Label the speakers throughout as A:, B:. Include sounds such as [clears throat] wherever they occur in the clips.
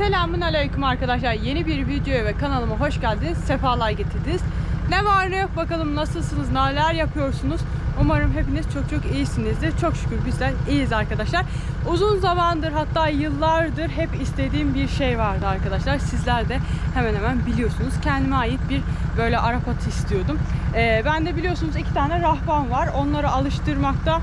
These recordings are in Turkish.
A: Selamun Aleyküm arkadaşlar. Yeni bir videoya ve kanalıma hoş geldiniz. Sefalar getirdiniz. Ne var ne yok bakalım nasılsınız, neler yapıyorsunuz. Umarım hepiniz çok çok iyisinizdir. Çok şükür bizler iyiyiz arkadaşlar. Uzun zamandır hatta yıllardır hep istediğim bir şey vardı arkadaşlar. Sizler de hemen hemen biliyorsunuz. Kendime ait bir böyle Arap atı istiyordum. Ee, ben de biliyorsunuz iki tane rahvan var. Onları alıştırmakta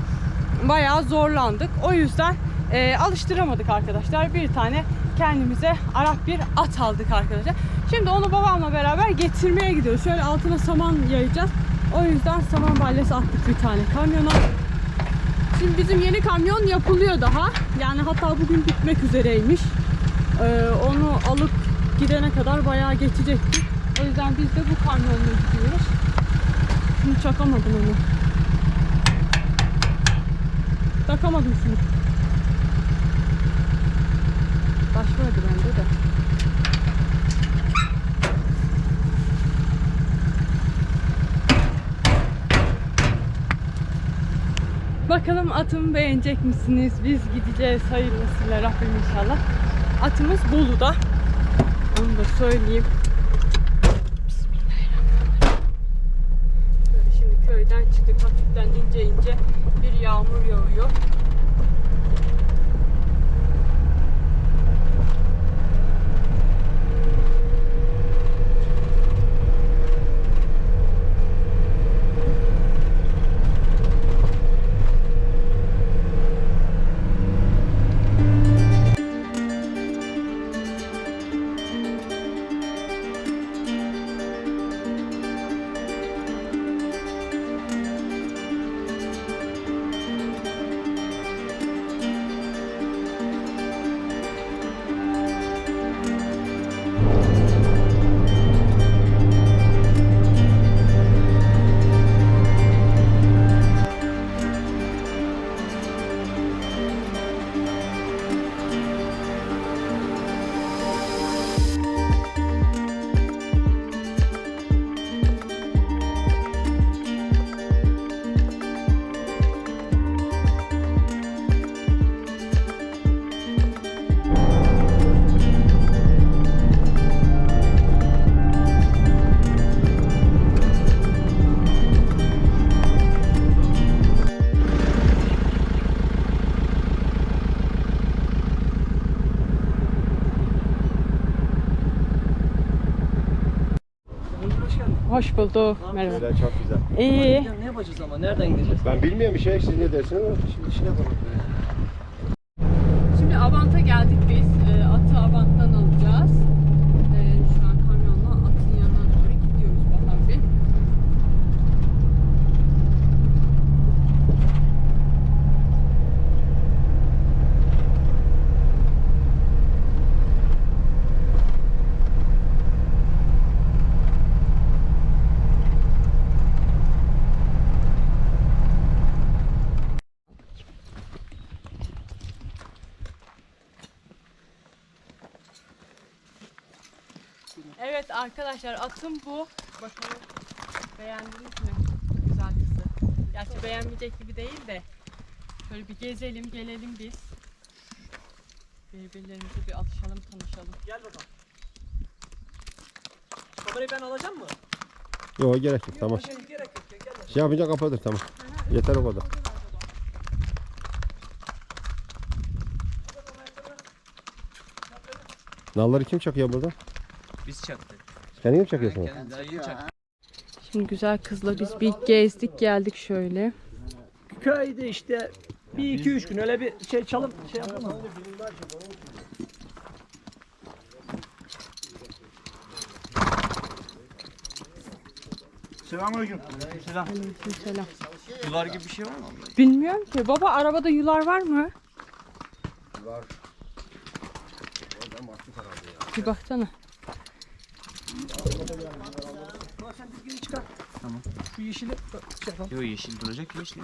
A: bayağı zorlandık. O yüzden e, alıştıramadık arkadaşlar. Bir tane kendimize Arap bir at aldık arkadaşlar. Şimdi onu babamla beraber getirmeye gidiyoruz. Şöyle altına saman yayacağız. O yüzden saman balyası attık bir tane kamyona. Şimdi bizim yeni kamyon yapılıyor daha. Yani hatta bugün bitmek üzereymiş. Ee, onu alıp gidene kadar bayağı geçecekti. O yüzden biz de bu kamyonla gidiyoruz. Şimdi çakamadım onu. Takamadım şunu. Baş vardı bende de. Bakalım atımı beğenecek misiniz? Biz gideceğiz hayırlısıyla Rabbim inşallah. Atımız Bolu'da. Onu da söyleyeyim. Böyle şimdi köyden çıktık hafiften ince ince bir yağmur yağıyor.
B: Hoş
A: bulduk. Merhaba.
C: Güzel, çok güzel.
A: İyi.
B: Ne yapacağız ama? Nereden gideceğiz?
C: Ben bilmiyorum bir şey, siz ne dersiniz
B: Şimdi işine bak.
A: Şimdi Avant'a geldik biz. Ee, atı Avant'tan alacağız. Ee, şu an kamyonla atın yanına doğru gidiyoruz bakalım bir. Evet arkadaşlar atım bu. Bakalım beğendiniz mi? Güzel kızı. Gerçi beğenmeyecek gibi değil de. Şöyle bir gezelim gelelim biz. Birbirlerimize bir alışalım tanışalım.
B: Gel bakalım. Kamerayı ben alacağım mı?
C: Yok gerek yok tamam.
B: Şey gerek yok. Gel.
C: Şey yapınca kapatır tamam. Yeter o kadar. Nalları kim çakıyor burada?
B: Biz çaktık.
C: Kendin mi çakıyorsun?
A: Şimdi güzel kızla biz bir gezdik geldik şöyle.
B: Köyde işte bir iki üç gün öyle bir şey çalım şey yapalım.
D: Selamünaleyküm.
B: Selam.
A: Aleykümselam.
B: Duvar gibi bir şey var mı?
A: Bilmiyorum ki. Baba arabada yular var mı?
C: Var.
A: Bir baksana.
B: Sen düzgünü çıkar. Tamam. Şu yeşili şey yapalım.
E: Yo yeşil duracak yeşil.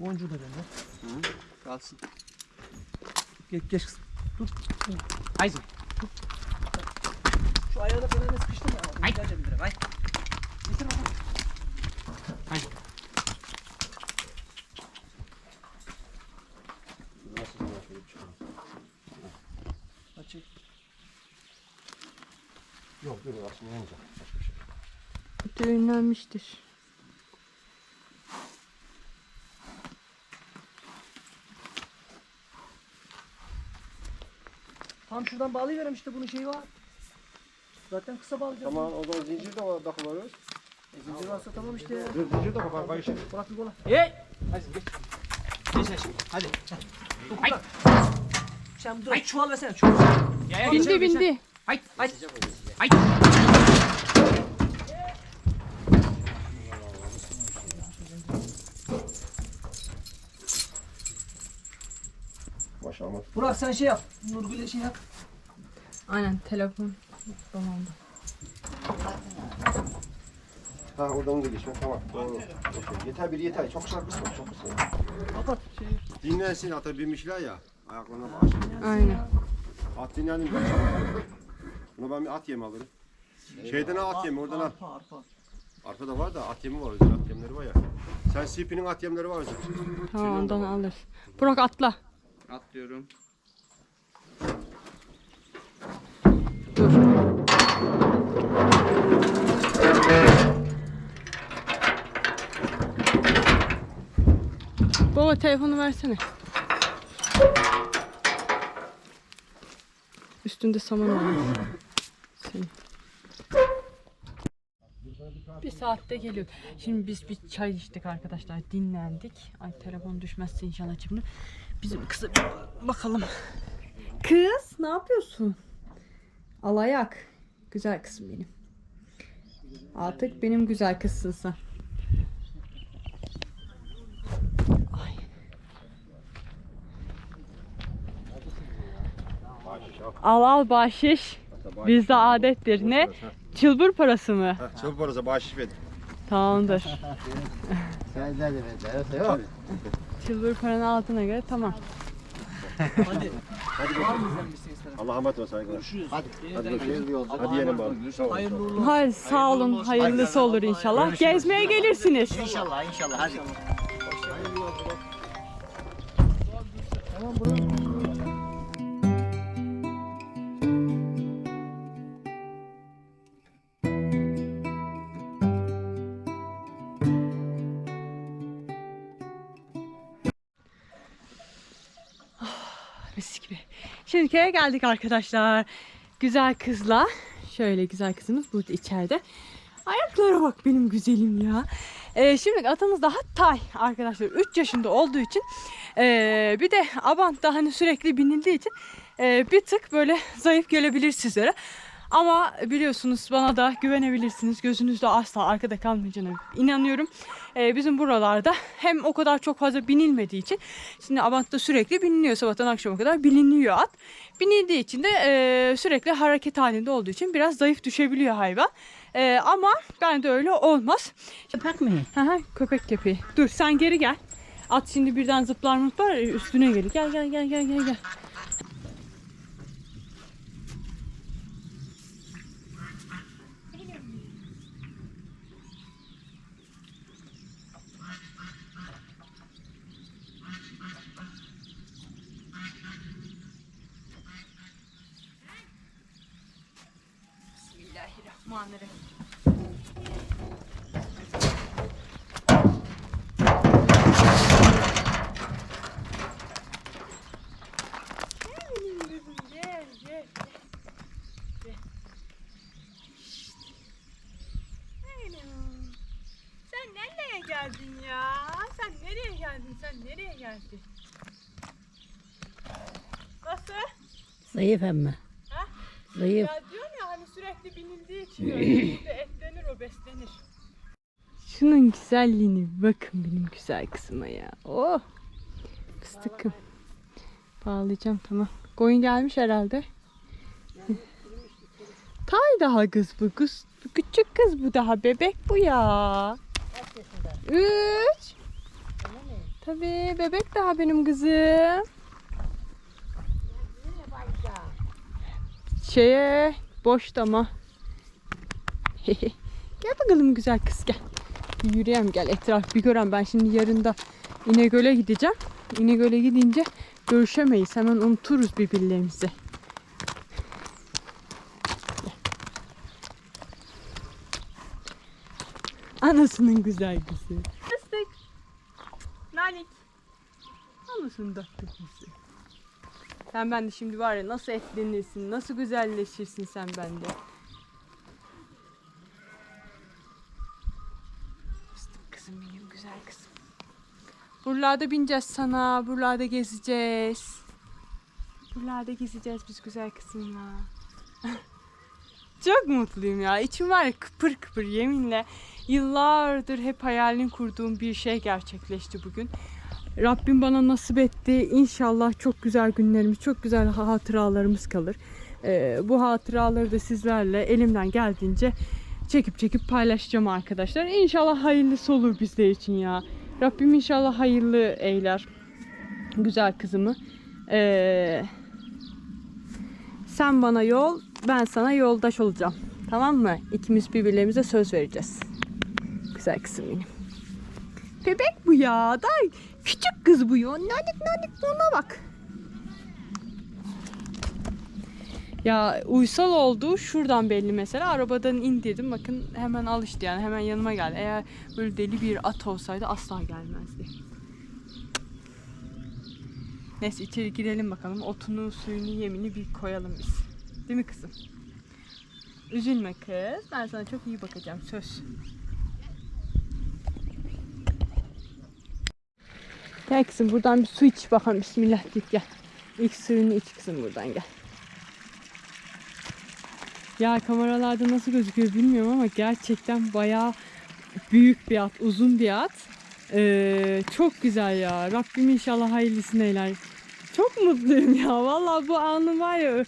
B: Boncuğu da bende.
E: Kalsın.
B: Geç geç kızım. Tut.
E: Haydi.
B: Şu ayağı da. Ay. Güzelce bir Ay. Getir bakalım.
A: Düğünlenmiştir.
B: Tam şuradan bağlayıverem işte bunun şeyi var. Zaten kısa bağlayacağım.
C: Tamam o zaman zincir de var takılıyoruz.
B: E, zincir varsa tamam işte. ya.
C: Dur zincir de bakar kayışır.
B: Bırak bir kola. Hey!
E: Hadi geç. Geç şimdi. Hadi. Ay.
B: Sen dur çuval versene çuval.
E: Yaya
A: Bindi
E: geçelim, geçelim.
A: bindi.
E: Ay. Ay. Ay.
C: Maşallah.
B: Burak sen şey yap. Nurgül'e şey yap.
A: Aynen telefon. Dolandı.
C: Ha oradan da geçme tamam. Doğru. Okey. Yeter bir yeter. Çok kısma çok kısa.
B: Kapat şeyi.
C: Dinlensin ata binmişler ya. Ayaklarına bağış.
A: Aynen.
C: At dinlendim. Buna ben bir at yemi alırım. Şeyden al at yemi oradan al.
B: Arpa arpa.
C: Arkada var da at yemi var özel at yemleri var ya. Sen CP'nin at yemleri var özel.
A: Tamam ondan alırız. Burak atla.
E: Atlıyorum.
A: Dur. Baba telefonu versene. Üstünde saman olmuş. Senin. Bir saatte geliyor. Şimdi biz bir çay içtik arkadaşlar. Dinlendik. Ay telefon düşmezse inşallah şimdi. Bizim kıza bir bakalım. Kız ne yapıyorsun? Alayak. Güzel kızım benim. Artık benim güzel kızsın sen. Ay. Al al bahşiş. Bizde adettir. Ne? Çılbır parası mı?
C: Çabuk parası bağış ver.
A: Tamamdır. [laughs]
D: Sen de de yok.
A: Çılbır paranı aldığına göre tamam.
B: Hadi.
C: Hadi bakalım. Allah'a emanet ol saygılar.
D: Hadi.
C: Hadi bakalım.
D: Bir yolculuk.
C: Hadi yiyelim bari.
B: Hayırlı olsun.
A: Hayır sağ olun. Hayırlısı olur inşallah. Gezmeye gelirsiniz.
D: İnşallah inşallah hadi.
A: Şimdi köye geldik arkadaşlar. Güzel kızla. Şöyle güzel kızımız burada içeride. Ayaklara bak benim güzelim ya. Ee, şimdi atamız daha tay arkadaşlar. 3 yaşında olduğu için ee, bir de abant da hani sürekli binildiği için ee, bir tık böyle zayıf gelebilir sizlere. Ama biliyorsunuz bana da güvenebilirsiniz. Gözünüzde asla arkada kalmayacağına inanıyorum. Ee, bizim buralarda [laughs] hem o kadar çok fazla binilmediği için şimdi Abant'ta sürekli biniliyor. Sabahtan akşama kadar biliniyor at. Binildiği için de e, sürekli hareket halinde olduğu için biraz zayıf düşebiliyor hayvan. E, ama bende öyle olmaz.
D: Köpek mi?
A: Hı, köpek köpeği. Dur sen geri gel. At şimdi birden zıplar mutlar üstüne gelir. Gel gel gel gel gel gel. Bismillahirrahmanirrahim. Gel benim kızım gel gel. Gel. Şşt. Anam. Sen nereye geldin ya? Sen nereye geldin? Sen nereye geldin? Nasıl?
D: Zayıf ama.
A: Ha?
D: Zayıf.
A: Ya diyorum ya hani sürekli binildiği için öyle [clears throat] etlenir o beslenir. Şunun güzelliğini bakın benim güzel kızıma ya. Oh. Fıstıkım. Bağlayacağım tamam. Koyun gelmiş herhalde. Tay daha kız bu kız. Bu küçük kız bu daha bebek bu ya. Üç. Tabii bebek daha benim kızım. şeye boş ama. [laughs] gel bakalım güzel kız gel. Bir yürüyem gel etraf bir gören. Ben şimdi yarın da İnegöl'e gideceğim. İnegöl'e gidince görüşemeyiz. Hemen unuturuz birbirlerimizi. Anasının güzel kızı. Fıstık. Nanik. Anasının tatlı kızı. Sen bende şimdi var ya nasıl etlenirsin, nasıl güzelleşirsin sen bende. Fıstık kızım benim güzel kızım. Buralarda bineceğiz sana, buralarda gezeceğiz. Buralarda gezeceğiz biz güzel kızımla. Çok mutluyum ya. İçim var ya kıpır kıpır yeminle. Yıllardır hep hayalini kurduğum bir şey gerçekleşti bugün. Rabbim bana nasip etti. İnşallah çok güzel günlerimiz, çok güzel hatıralarımız kalır. Ee, bu hatıraları da sizlerle elimden geldiğince çekip çekip paylaşacağım arkadaşlar. İnşallah hayırlısı olur bizler için ya. Rabbim inşallah hayırlı eyler güzel kızımı. Ee, sen bana yol, ben sana yoldaş olacağım. Tamam mı? İkimiz birbirlerimize söz vereceğiz. Güzel kızım benim. Bebek bu ya. Daha küçük kız bu ya. Nanik nanik buna bak. Ya uysal oldu. Şuradan belli mesela. Arabadan indirdim. Bakın hemen alıştı yani. Hemen yanıma geldi. Eğer böyle deli bir at olsaydı asla gelmezdi. Neyse içeri girelim bakalım. Otunu, suyunu, yemini bir koyalım biz. Değil mi kızım? Üzülme kız. Ben sana çok iyi bakacağım. Söz. Gel kızım buradan bir su iç bakalım. Bismillah git gel. İlk suyunu iç kızım buradan gel. Ya kameralarda nasıl gözüküyor bilmiyorum ama gerçekten bayağı büyük bir at, uzun bir at. Ee, çok güzel ya. Rabbim inşallah hayırlısını eyler. Çok mutluyum ya. Vallahi bu anı var ya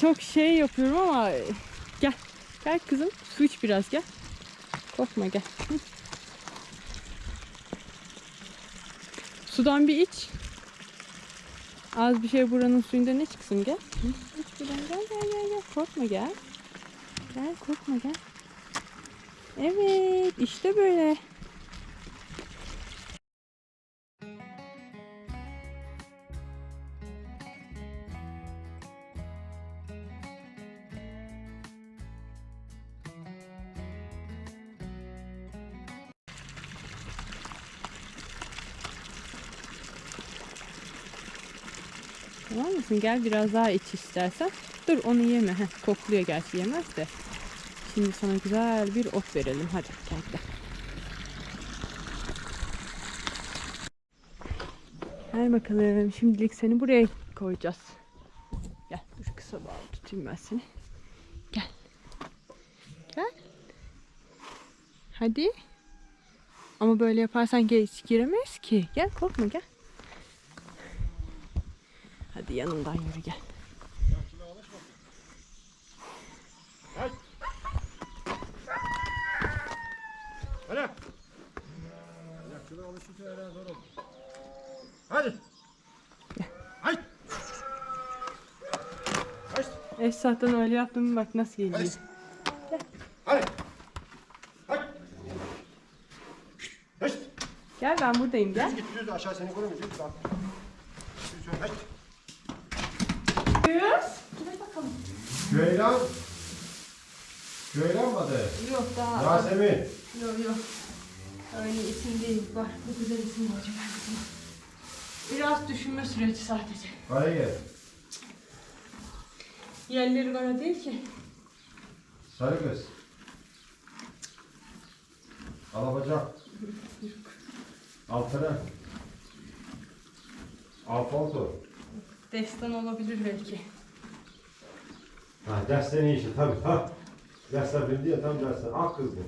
A: çok şey yapıyorum ama gel. Gel kızım. Su iç biraz gel. Korkma gel. Hı. Sudan bir iç. Az bir şey buranın suyundan iç kızım gel. İç buradan gel gel gel gel. Korkma gel. Gel korkma gel. Evet işte böyle. Tamam mısın? Gel biraz daha iç istersen. Dur onu yeme. Heh, kokluyor gerçi yemez de. Şimdi sana güzel bir ot verelim. Hadi gel gel. Gel bakalım. Şimdilik seni buraya koyacağız. Gel dur kısa bağlı tutayım ben seni. Gel. Gel. Hadi. Ama böyle yaparsan geç giremeyiz ki. Gel korkma gel. Hadi yanımdan yürü gel.
C: Hadi. Hadi. Haydi. Haydi.
A: Esat'tan öyle yaptım bak nasıl geliyor.
C: Hadi. Hadi. Hadi. Hadi.
A: Gel ben buradayım gel.
C: Git düz aşağı seni koyayım. Düz bak. Düz şöyle, Hadi.
A: Kız.
C: Ceylan. Ceylan mı adı?
A: Yok daha.
C: Yasemin.
A: Yok yok. Öyle isim değil. Var. Bu güzel isim olacak kızıma. Biraz düşünme süreci sadece.
C: Hadi gel.
A: Yerleri bana değil ki.
C: Sarı kız. Alabacak. Altına. Alfonso.
A: Destan olabilir belki.
C: Ha dersten iyi işte tabii ha. Dersler benim diye tam dersten. Ak kız bu.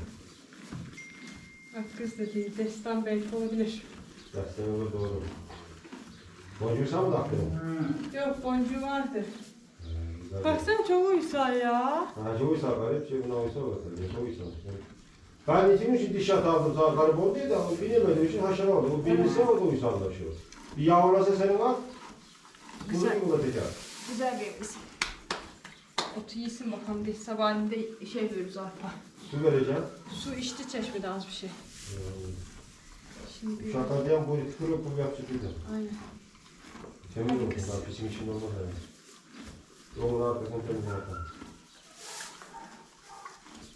A: Bak kız da değil. Destan belki olabilir.
C: Dersten olur doğru. Boncuğu sen mi taktın?
A: Yok boncuğu vardı.
C: Bak.
A: Baksana çok uysal ya.
C: Ha çok uysal garip. Şey buna uysal bakalım. Çok uysal. Ben için için diş yat aldım sağ garip oldu diye de o bilemediği için haşar oldu. O bilirse o da uysallaşıyor. Bir yavrulasa senin var.
A: Güzel. Güzel bir isim. Otu yesin bakalım bir sabahleyin de şey veriyoruz arpa.
C: Su vereceğim.
A: Su içti çeşmede az bir şey. Şimdi bir...
C: Şaka diyen bu kuru kuru yapacak bir de.
A: Aynen.
C: Temiz
A: Hadi
C: olsun.
A: kız.
C: Daha pisin içinde olmaz yani. Yolun arkasını temiz yapalım.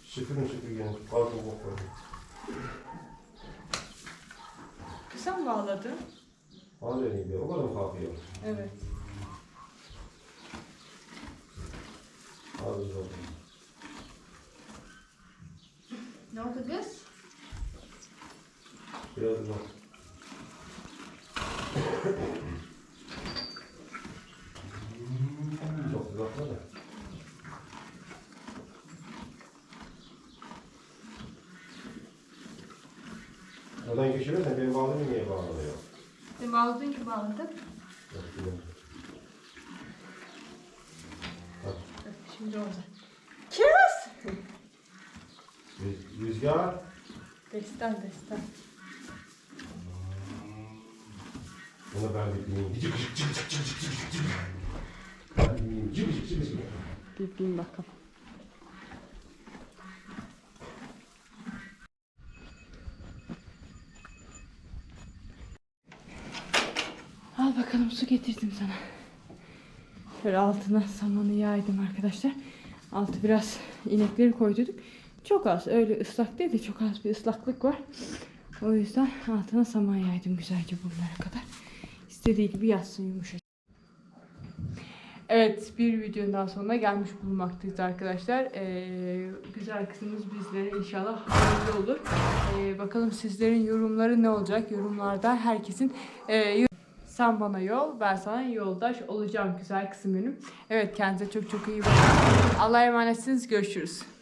C: Süpürün süpürgen. Balkon bok koyun.
A: Kısa mı bağladın?
C: Bana dediğim gibi o kadar mı kalkıyor?
A: Evet.
C: Az oldu.
A: Ne oldu kız?
C: Biraz uzak. Çok uzatma da. Oradan geçirirsen benim bağladığım niye bağlanıyor?
A: E, bağladın ki bağladım.
C: Yok, bilmiyorum.
A: Şimdi oldu.
C: Rüzgar.
A: Destan destan.
C: Bunu ben bir bileyim. Cık cık cık cık cık cık cık cık. Ben bileyim. Cık cık cık cık.
A: Bir bin bakalım. Al bakalım su getirdim sana. Şöyle altına samanı yaydım arkadaşlar. Altı biraz inekleri koyduk. Çok az öyle ıslak değil de çok az bir ıslaklık var. O yüzden altına saman yaydım güzelce buralara kadar. İstediği gibi yatsın yumuşacık. Evet bir videonun daha sonuna gelmiş bulunmaktayız arkadaşlar. Ee, güzel kızımız bizlere inşallah hayırlı olur. Ee, bakalım sizlerin yorumları ne olacak? Yorumlarda herkesin e, sen bana yol, ben sana yoldaş olacağım güzel kızım benim. Evet kendinize çok çok iyi bakın. Allah'a emanetsiniz. Görüşürüz.